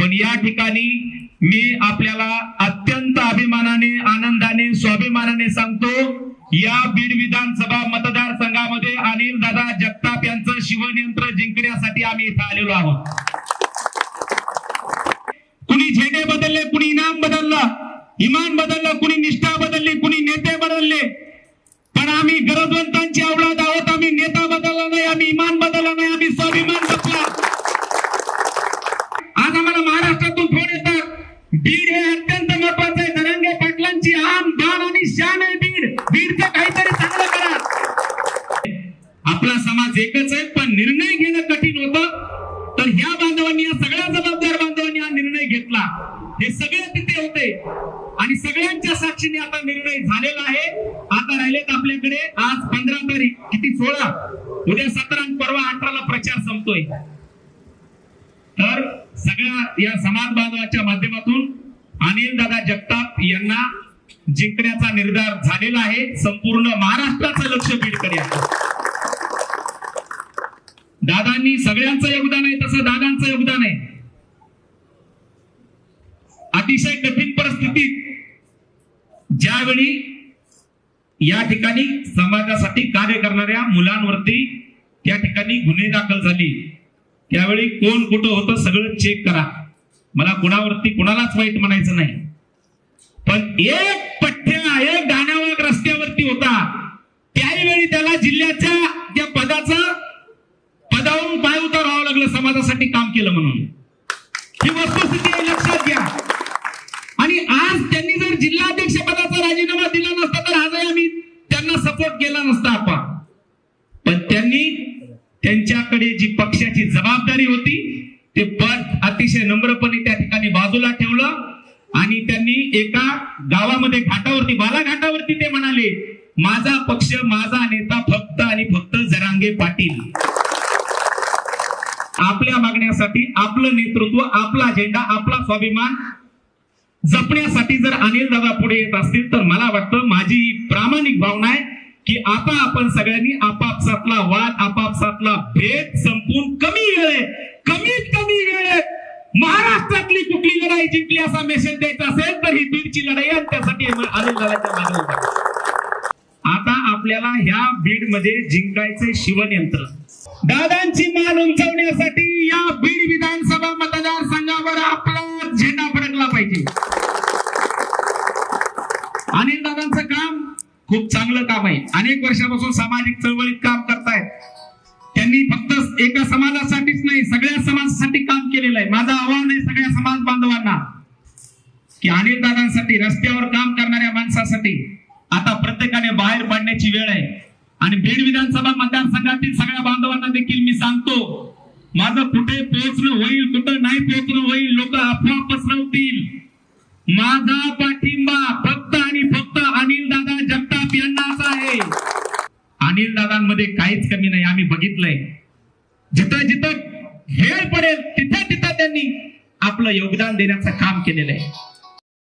पण या ठिकाणी मी आपल्याला अत्यंत अभिमानाने आनंदाने स्वाभिमानाने सांगतो या बीड विधानसभा मतदारसंघामध्ये अनिल दादा जगताप यांचं शिवनियंत्र जिंकण्यासाठी आम्ही इथं आलेलो आहोत. कुणी झेंडे बदलले कुणी इनाम बदललं इमान बदललं कुणी निष्ठा बदलली कुणी नेते बदलले. पण आम्ही गरजवंतांची अवलाद आहोत आम्ही नेता बदलला नाही आम्ही इमान बदलला नाही आम्ही स्वाभिमान का नाही बीड बीडचं काहीतरी चांगलं करा. आपला समाज एकच आहे पण निर्णय घेणं कठीण होतं. तर ह्या बांधवांनी या सगळ्या जबाबदार बांधवांनी हा निर्णय घेतला. हे सगळे तिथे होते. आणि सगळ्यांच्या साक्षीने आता निर्णय झालेला आहे. आता राहिलेत आपल्याकडे आज पंधरा तारीख किती सोळा? उद्या सतरा परवा अठराला प्रचार संपतोय. तर सगळ्या या समाज बांधवाच्या माध्यमातून अनिल दादा जगताप यांना जिंकण्याचा निर्धार झालेला आहे. संपूर्ण महाराष्ट्राचं लक्ष बीडकडे आहे. दादांनी सगळ्यांचं योगदान आहे तसं दादांचं योगदान आहे. अतिशय कठीण परिस्थितीत ज्यावेळी या ठिकाणी समाजासाठी कार्य करणाऱ्या मुलांवरती त्या ठिकाणी गुन्हे दाखल झाली. त्यावेळी कोण कुठं होतं सगळं चेक करा. मला कुणावरती कुणालाच वाईट म्हणायचं नाही. पण एक एक गाण्यावाग रस्त्यावरती होता. त्यावेळी त्याला जिल्ह्याच्या त्या पदाचा पदावरून पाय उतारावं लागलं समाजासाठी काम केलं म्हणून. ही वस्तुस्थिती आहे, लक्षात घ्या. आणि आज त्यांनी जर जिल्हाध्यक्ष पदाचा राजीनामा दिला नसता तर आजही आम्ही त्यांना सपोर्ट केला नसता आपण. पण त्यांनी त्यांच्याकडे जी पक्षाची जबाबदारी होती ते पद अतिशय नम्रपणे त्या ठिकाणी बाजूला ठेवलं. आणि त्यांनी एका गावामध्ये घाटावरती बालाघाटावरती ते म्हणाले माझा पक्ष माझा नेता फक्त आणि फक्त जरांगे पाटील. आपल्या मागण्यासाठी आपलं नेतृत्व आपला अजेंडा आपला स्वाभिमान जपण्यासाठी जर अनिल दादा पुढे येत असतील तर मला वाटतं माझी प्रामाणिक भावना आहे की आता आपण सगळ्यांनी आपापसातला वाद आपापसातला भेद संपून कमी वेळ आहे कमीत कमी वेळ आहे महाराष्ट्रातली कुठली लढाई जिंकली असा मेसेज द्यायचा असेल तर ही बीडची लढाई आणि त्यासाठी अनिल दादाच्या आता आपल्याला ह्या बीडमध्ये जिंकायचे शिवनयंत्र दादांची मान उंचवण्यासाठी या बीड विधानसभा मतदारसंघावर आपला झेंडा फडकला पाहिजे. अनिल दादांचं काम खूप चांगलं काम आहे. अनेक वर्षापासून सामाजिक चळवळीत काम करतायत. त्यांनी फक्त एका समाजासाठीच नाही सगळ्या समाजासाठी काम केलेलं आहे. माझं आव्हान आहे सगळ्या समाज बांधवांना की अनिल दादांसाठी रस्त्यावर काम करणाऱ्या माणसासाठी आता प्रत्येकाने बाहेर पडण्याची वेळ आहे. आणि बीड विधानसभा मतदारसंघातील सगळ्या बांधवांना देखील मी सांगतो माझं कुठे पोहोचणं होईल कुठं नाही पोहोचणं होईल लोक अफवा पसरवतील माझा पाठिंबा फक्त आणि फक्त अनिल दादा जगताप यांनाच आहे. अनिल दादांमध्ये काहीच कमी नाही. आम्ही बघितलंय. जिथं जिथं वेळ पडेल तिथं तिथं त्यांनी आपलं योगदान देण्याचं काम केलेलं आहे.